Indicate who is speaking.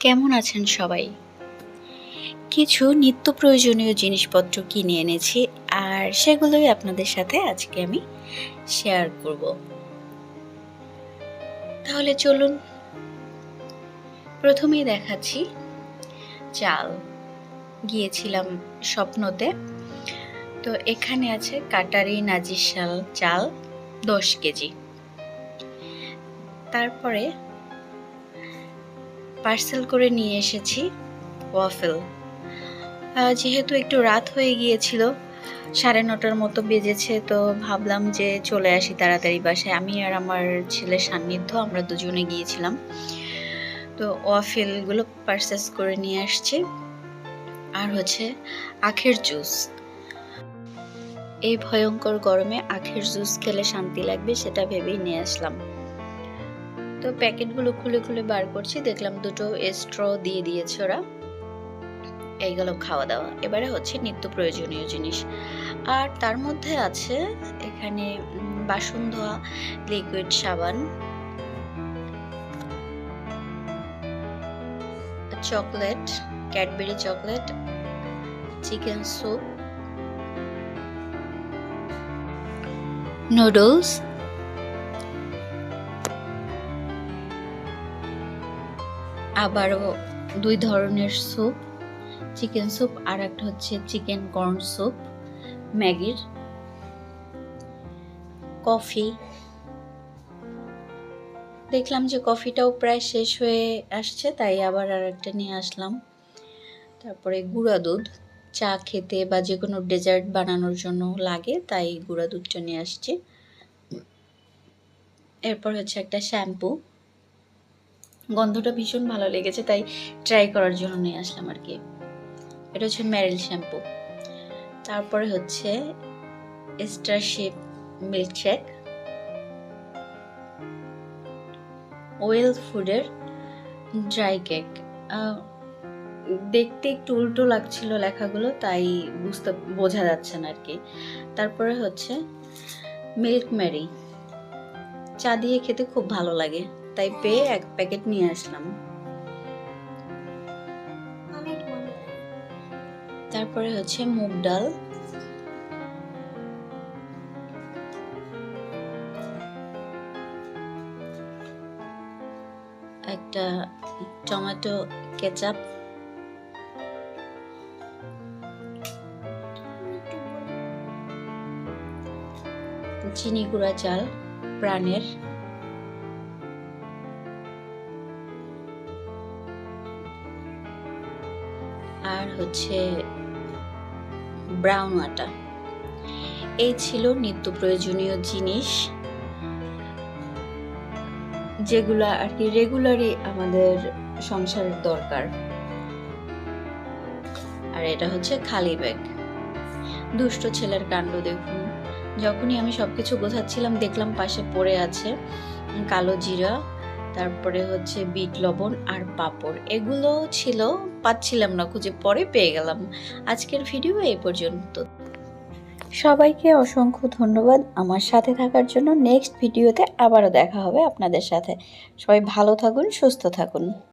Speaker 1: কেমন আছেন সবাই? কিছু নিত্য প্রয়োজনীয় জিনিসপত্র কিনে এনেছি, আর সেগুলোই আপনাদের সাথে আজকে আমি শেয়ার করব। তাহলে চলুন। প্রথমেই দেখাচ্ছি চাল। গিয়েছিলাম স্বপ্নতে। তো এখানে আছে কাটারি নাজিশাল চাল দশ কেজি। তারপরে পার্সেল করে নিয়ে এসেছি ওয়াফেল। যেহেতু একটু রাত হয়ে গিয়েছিল, সাড়ে নটার মতো বেজেছে, তো ভাবলাম যে চলে আসি তাড়াতাড়ি বাসায়। আমি আর আমার ছেলের সান্নিধ্য, আমরা দুজনে গিয়েছিলাম। তো ওয়াফেলগুলো পার্সেস করে নিয়ে আসছি। আর হচ্ছে আখের জুস এই ভয়ঙ্কর গরমে আখের জুস খেলে শান্তি লাগবে, সেটা ভেবেই নিয়ে আসলাম। তো প্যাকেটগুলো খুলে খুলে বার করছি, দেখলাম দুটো স্ট্র দিয়ে দিয়েছে ওরা। এইগুলো খাওয়া দাওয়া। এবারে হচ্ছে নিত্য প্রয়োজনীয় জিনিস। আর তার মধ্যে আছে এখানে বাসন ধোয়া লিকুইড সাবান chocolate Cadbury chocolate chicken soup noodles আবারও দুই ধরনের স্যুপ চিকেন স্যুপ আর একটা হচ্ছে চিকেন কর্ন স্যুপ ম্যাগির কফি দেখলাম যে কফিটাও প্রায় শেষ হয়ে আসছে, তাই আবার আর একটা নিয়ে আসলাম। তারপরে গুঁড়া দুধ, চা খেতে বা যে কোনো ডেজার্ট বানানোর জন্য লাগে, তাই গুঁড়া দুধটা নিয়ে আসছি। এরপর হচ্ছে একটা শ্যাম্পু গন্ধটা ভীষণ ভালো লেগেছে, তাই ট্রাই করার জন্য নিয়ে আসলাম আর কি। এটা হচ্ছে ম্যারিল শ্যাম্পু তারপরে হচ্ছে স্টারশিপ মিল্কশেক ওয়েল ফুডের ড্রাই কেক দেখতে একটু উল্টো লাগছিল লেখাগুলো, তাই বুঝতে, বোঝা যাচ্ছে না আর কি। তারপরে হচ্ছে মিল্ক ম্যারি চা দিয়ে খেতে খুব ভালো লাগে। তাই পেয়ে এক প্যাকেট নিয়ে আসলাম। তারপরে হচ্ছে মুগ ডাল। একটা টমেটো কেচাপ। চিনি গুঁড়া চাল, প্রাণের। আর হচ্ছে ব্রাউন আটা এই ছিল নিত্য প্রয়োজনীয় জিনিস, যেগুলো আর কি রেগুলারই আমাদের সংসারের দরকার। আর এটা হচ্ছে খালি ব্যাগ দুষ্ট ছেলের কাণ্ড দেখুন। যখনই আমি সবকিছু গোছাচ্ছিলাম, দেখলাম পাশে পড়ে আছে কালো জিরা। তারপরে হচ্ছে বিট, লবণ আর পাপড়। এগুলো ছিল, পাচ্ছিলাম না, খুঁজে পরে পেয়ে গেলাম। আজকের ভিডিও এই পর্যন্ত। সবাইকে অসংখ্য ধন্যবাদ। আমার সাথে থাকার জন্য নেক্সট ভিডিওতে আবারও দেখা হবে আপনাদের সাথে। সবাই ভালো থাকুন, সুস্থ থাকুন।